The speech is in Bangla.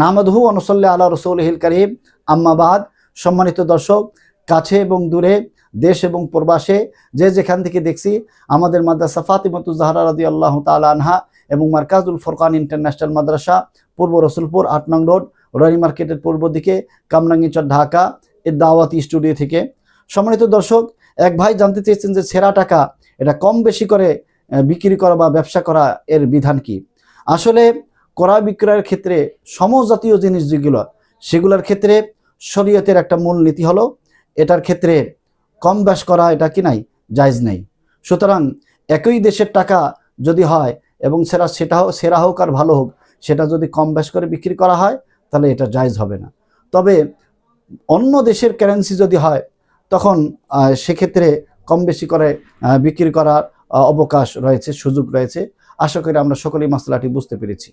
নামদহু অনুসল্লা আল্লাহ রসুল হিল করিম। আম্মাবাদ সম্মানিত দর্শক, কাছে এবং দূরে, দেশ এবং প্রবাসে যে যেখান থেকে দেখছি, আমাদের মাদ্রাসা ফাতিমতু জাহরা রাদি আল্লাহ আনহা এবং মার্কাজুল ফরকান ইন্টারন্যাশনাল মাদ্রাসা, পূর্ব রসুলপুর, আট নং রোড রানী মার্কেটের পূর্ব দিকে, কামরাঙ্গিচর, ঢাকা, এর দাওয়াতি স্টুডিও থেকে। সম্মানিত দর্শক, এক ভাই জানতে চেয়েছেন যে সেরা টাকা, এটা কম বেশি করে বিক্রি করা বা ব্যবসা করা এর বিধান কি? আসলে ক্রয় বিক্রয়ের ক্ষেত্রে সমজাতীয় জিনিস যেগুলো, সেগুলোর ক্ষেত্রে শরীয়তের একটা মূল নীতি হলো, এটার ক্ষেত্রে কম বেশ করা এটা কি নাই, জায়জ নেই। সুতরাং একই দেশের টাকা যদি হয় এবং সেরা সেটা সেরা হোক আর ভালো হোক, সেটা যদি কম বেশ করে বিক্রি করা হয়, তাহলে এটা জায়জ হবে না। তবে অন্য দেশের কারেন্সি যদি হয়, তখন সেক্ষেত্রে কম বেশি করে বিক্রি করার অবকাশ রয়েছে, সুযোগ রয়েছে। আশা করি আমরা সকলেই মশলাটি বুঝতে পেরেছি।